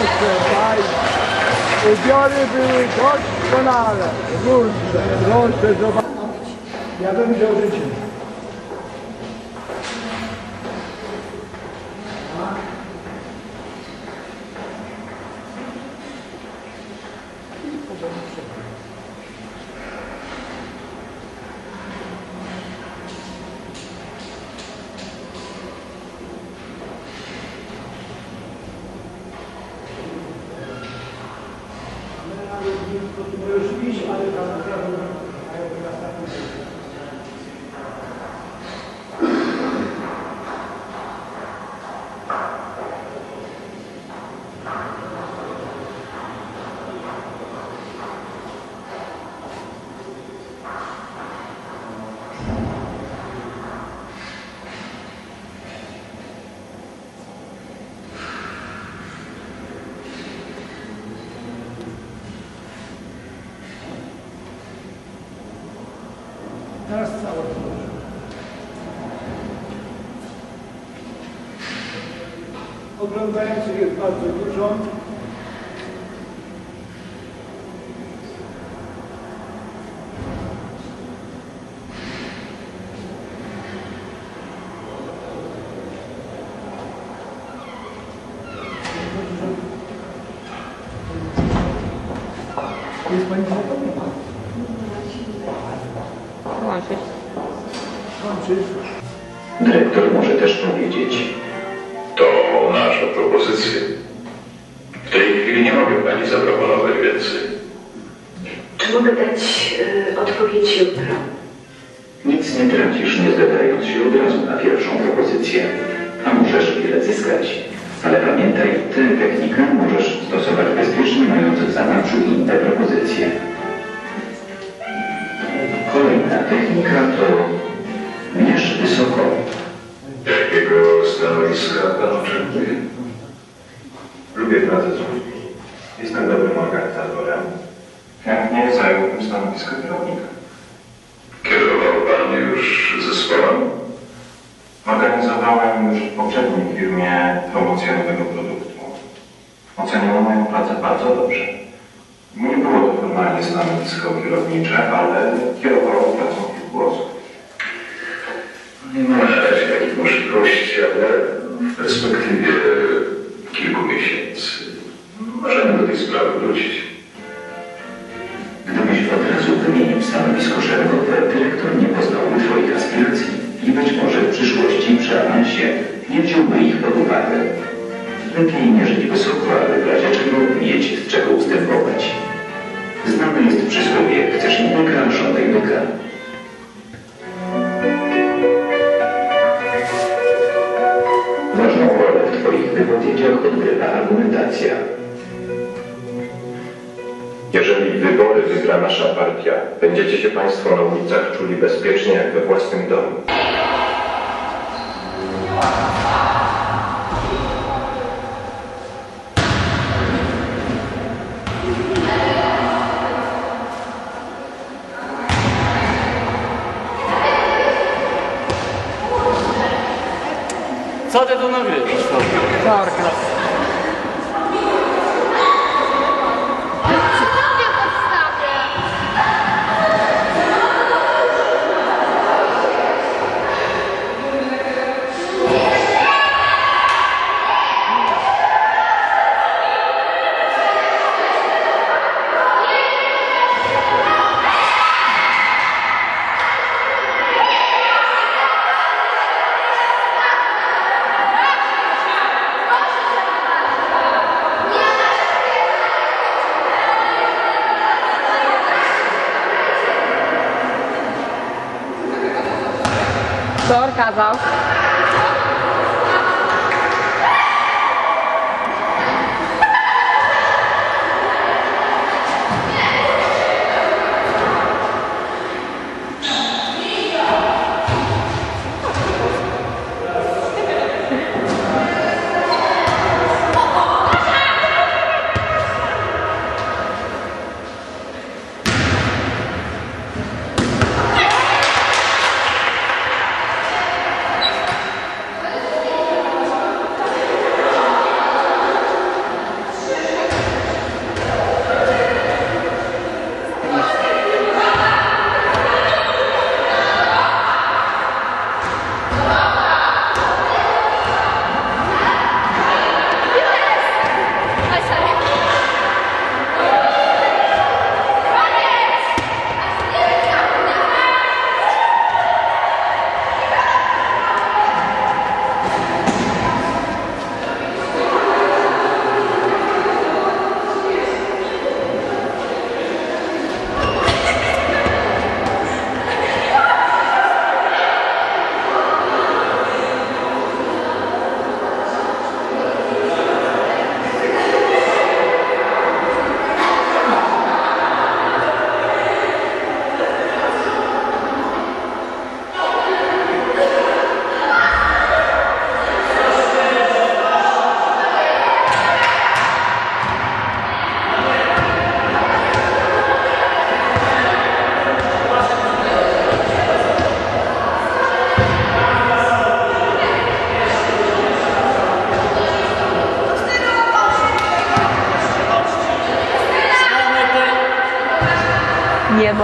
proszę Państwa. Ubiory były doskonale, różne. Proszę zobaczyć. Ja bym wziął życie. Możesz Teraz całe proszę. Oglądających jest bardzo dużo. Jest Pani Dyrektor może też powiedzieć. To nasza propozycja. W tej chwili nie mogę pani zaproponować więcej. Czy mogę dać y, odpowiedź jutro? Nic nie tracisz, nie zdadając się od razu na pierwszą propozycję. A możesz wiele zyskać. Ale pamiętaj, tę technikę możesz stosować bezpiecznie, mając w zanadrzu inne propozycje. Kolejna technika to mierz wysoko. Jakiego stanowiska pan oczekuje? Lubię pracę z ludźmi. Jestem dobrym organizatorem. Chętnie zająłbym stanowisko kierownika. Kierował pan już zespołem? Organizowałem już w poprzedniej firmie promocję nowego produktu. Oceniono moją pracę bardzo dobrze. Nie było to formalnie stanowisko kierownicze, ale kierowało pracą kilku osób. Nie ma możliwości, ale w perspektywie kilku miesięcy możemy do tej sprawy wrócić. Gdybyś od razu wymienił stanowisko szeregowe, dyrektor nie poznałby Twoich aspiracji i być może w przyszłości przy awansie nie wziąłby ich pod uwagę. Lepiej mierzyć wysoko, ale w razie czego mieć z czego ustępować. Znane jest przysłowie, chcesz innego, żądaj byka. Jeżeli wybory wygra nasza partia, będziecie się Państwo na ulicach czuli bezpiecznie jak we własnym domu. Co ty tu nagrywasz? Tarka. Kto kazał?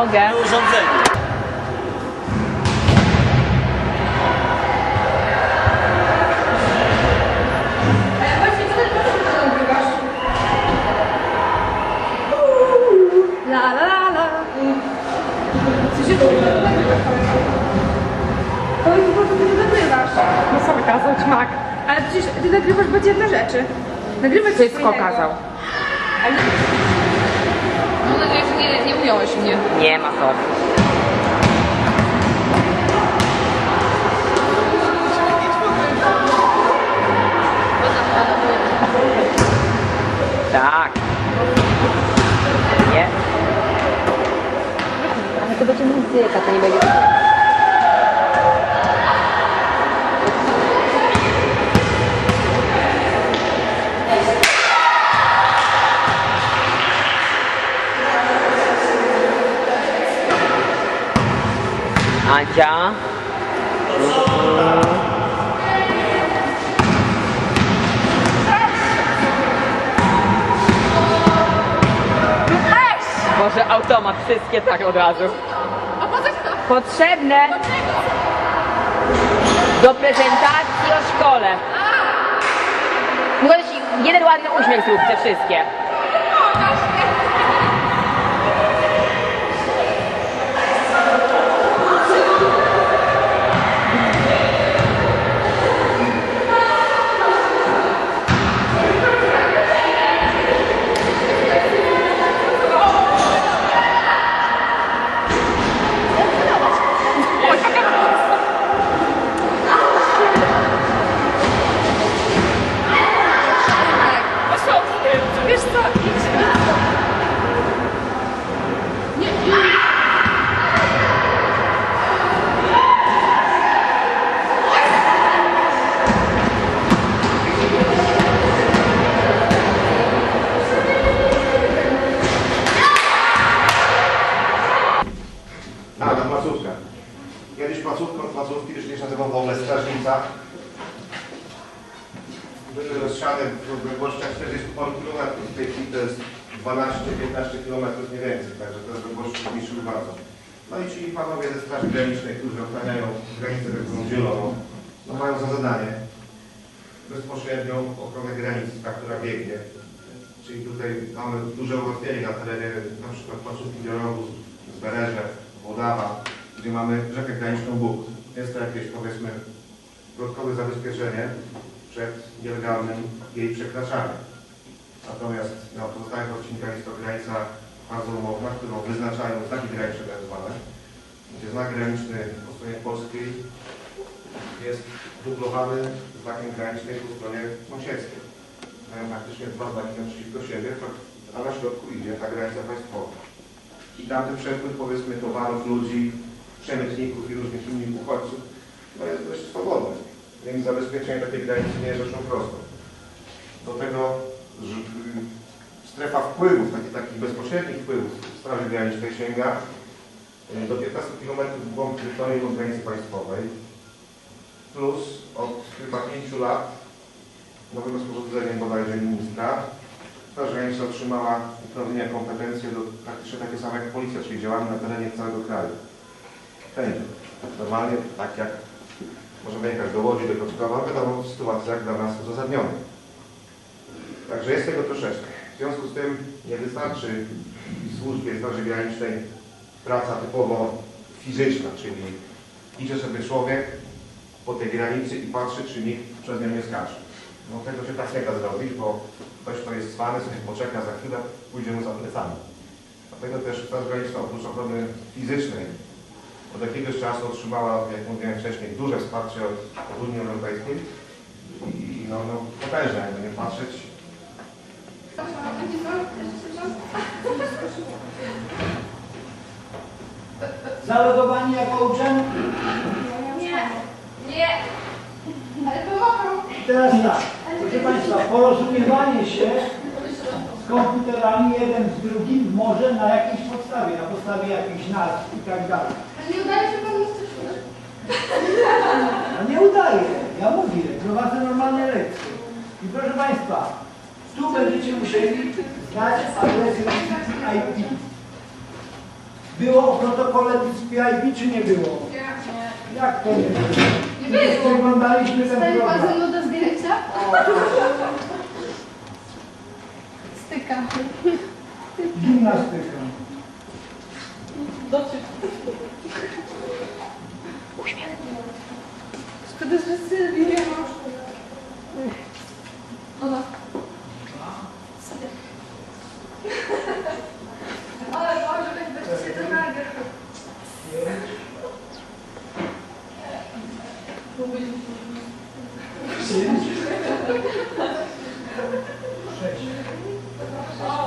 Mogę. urządzenie. La la la la. Co się po prostu, nagrywasz. No sobie kazał ćmak. Ale przecież ty nagrywasz badziewne rzeczy. Nagrywać Wszystko kazał. Ale... Mnie. Nie ma sorry. Tak. Nie. Ale to będzie muzyka, to nie będzie... Andzia. Może automat, wszystkie tak od razu. A po co to? Potrzebne do prezentacji o szkole. Ci jeden ładny uśmiech zróbcie wszystkie. Wiesz co? Idź. Nie, nie. A, na placówkach. Kiedyś placówką placówki, już nie się nazywał w ogóle strażnica. Były rozsiane w odległościach 40 paru kilometrów. W tej chwili to jest 12-15 kilometrów mniej więcej, także te odległości zmniejszyły bardzo. No i ci panowie ze Straży Granicznej, którzy ochraniają granicę taką zieloną, no mają za zadanie bezpośrednią ochronę granic, ta, która biegnie. Czyli tutaj mamy duże ułatwienie na terenie na przykład placówki Białogóz, Zbereże, Włodawa, gdzie mamy rzekę graniczną Bóg. Jest to jakieś powiedzmy dodatkowe zabezpieczenie przed nielegalnym jej przekraczaniem. Natomiast na pozostałych odcinkach jest to granica bardzo umowna, którą wyznaczają znaki graniczne tak zwane, gdzie znak graniczny po stronie polskiej jest dublowany znakiem granicznym po stronie sąsiedzkiej. Mają praktycznie dwa znaki naprzeciwko siebie, a na środku idzie ta granica państwowa. I tamten przepływ powiedzmy towarów, ludzi, przemytników i różnych innych uchodźców no jest dość swobodny. Więc zabezpieczenie takiej granicy nie jest rzeczą prostą. Do tego y, strefa wpływów, takich, takich bezpośrednich wpływów Straży Granicznej sięga y, do 15 km w głąb terytorium od granicy państwowej plus od chyba 5 lat nowym rozporządzeniem bodajże ministra Straż Graniczna otrzymała uprawnienia, kompetencje do praktycznie takie same jak policja, czyli działamy na terenie całego kraju. Wszędzie. Normalnie tak jak możemy jechać do Łodzi, do Kockowa, wiadomo w sytuacjach dla nas uzasadnionych. Także jest tego troszeczkę. W związku z tym nie wystarczy w służbie Straży Granicznej praca typowo fizyczna, czyli idzie sobie człowiek po tej granicy i patrzy, czy nikt przez nią nie skacze. No tego się tak nie da zrobić, bo ktoś, kto jest zwany, sobie poczeka za chwilę, pójdzie mu za plecami. Dlatego też Straż Graniczna oprócz ochrony fizycznej od jakiegoś czasu otrzymała, jak mówiłem wcześniej, duże wsparcie od, od Unii Europejskiej i no, no potężne, jakby nie patrzeć. Zalogowani jako uczeń? Nie. Nie. Ale pomogą. Teraz tak, proszę Państwa, porozumiewanie się z komputerami jeden z drugim może na jakiejś podstawie, na podstawie jakichś nazw i tak dalej. A nie udaje się panu No nie udaje, ja mówię, prowadzę normalne lekcje. I proszę Państwa, tu będziecie musieli znać adresy IP. Było o protokole PIP czy nie było? Jak to nie było? Nie było. Przeglądaliśmy ten Stoi pan ze program. mną do zdjęcia? Styka. Gimnastyka. Szkoda, że Sylwii nie ma. Ona. Ale może być bez się to nagle.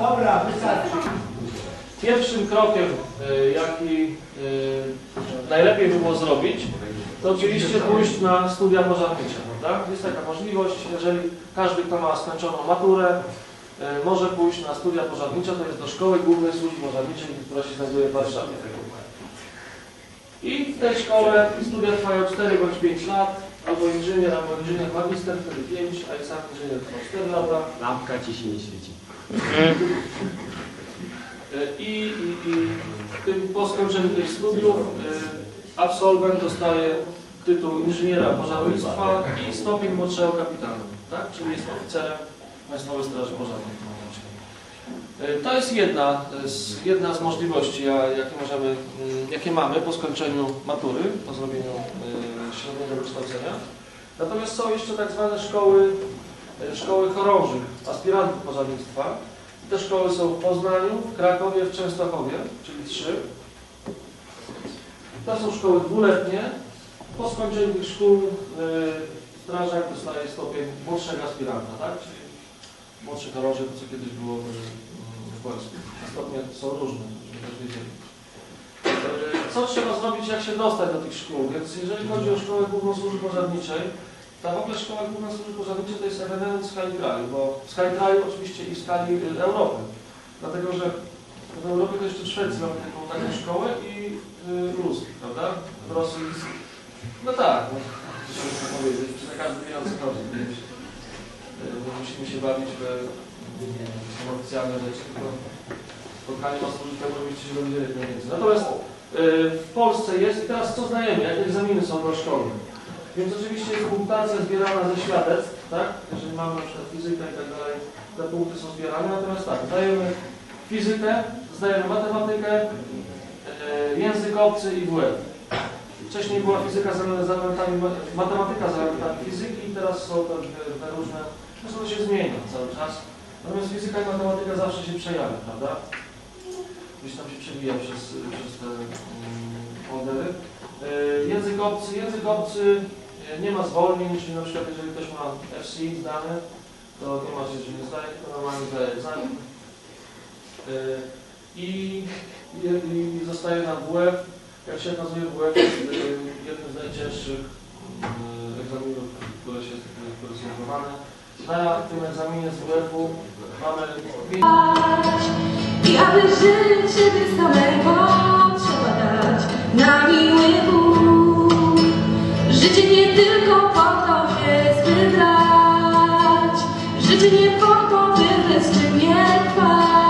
Dobra, wystarczy. Pierwszym krokiem, y, jaki y, najlepiej by było zrobić, to oczywiście pójść na studia pożarnicze. Tak? Jest taka możliwość, jeżeli każdy, kto ma skończoną maturę, y, może pójść na studia pożarnicze, to jest do Szkoły Głównej Służby Pożarniczej, która się znajduje w Warszawie. I w tej szkole studia trwają 4 bądź 5 lat, albo inżynier, albo inżynier magister, wtedy 5, a i sam inżynier trwa 4 lata. Lampka ci się nie świeci. I, i, i tym, po skończeniu tych studiów y, absolwent dostaje tytuł inżyniera pożarnictwa i stopień młodszego kapitana, tak? czyli jest oficerem Państwowej Straży Pożarnej. Y, To jest jedna z, jedna z możliwości, ja- jakie, możemy, mm, jakie mamy po skończeniu matury, po zrobieniu średniego wykształcenia. Natomiast są jeszcze tak zwane szkoły, szkoły chorążych, aspirantów pożarnictwa. Te szkoły są w Poznaniu, w Krakowie, w Częstochowie, czyli trzy. To są szkoły dwuletnie. Po skończeniu tych szkół y, strażak dostaje stopień młodszego aspiranta, tak? Czyli młodszy chorąży, co kiedyś było y, w Polsce. Stopnie są różne, żebyśmy też wiedzieli. Y, Co trzeba zrobić, jak się dostać do tych szkół? Więc jeżeli chodzi o Szkołę Główną Służby Pożarniczej, ta w ogóle Szkoła Główna Służby Pożarniczej to jest ewenement skali kraju, bo w skali kraju oczywiście i w skali y, Europy. Dlatego, że w Europie to jeszcze Szwecji mamy taką, taką szkołę i y, Rus, prawda? Rosji. No tak, no, powiedzieć, że za każdy pieniądze chodzi. Y, bo Musimy się bawić w oficjalne rzeczy, tylko spotkanie ma służyć temu, żebyście się dowiedzieli najwięcej. Natomiast y, w Polsce jest, i teraz co znajemy, jakie egzaminy są do szkoły. Więc oczywiście jest punktacja zbierana ze świadectw, tak? Jeżeli mamy na przykład fizykę i tak dalej, te punkty są zbierane. Natomiast tak, zdajemy fizykę, zdajemy matematykę, e, język obcy i WF. Wcześniej była fizyka z elementami, ma- matematyka z elementami fizyki i teraz są te, te, różne, zresztą to się zmienia cały czas. Natomiast fizyka i matematyka zawsze się przejawia, prawda? Gdzieś tam się przewija przez, przez te mm, modele. Język obcy, język obcy nie ma zwolnień, czyli na przykład jeżeli ktoś ma FC zdane, to nie ma się, że nie zdaje, tylko normalnie zdaje egzamin. E, I, i, zostaje na WF. Jak się okazuje, WF jest e, jednym z najcięższych e, egzaminów, które, się, które są zdawane. Na tym egzaminie z WF-u mamy I aby życie bez samego trzeba dać na miły. Życie nie tylko po to, by zbyt Życie nie po to, by bez ciebie trwać.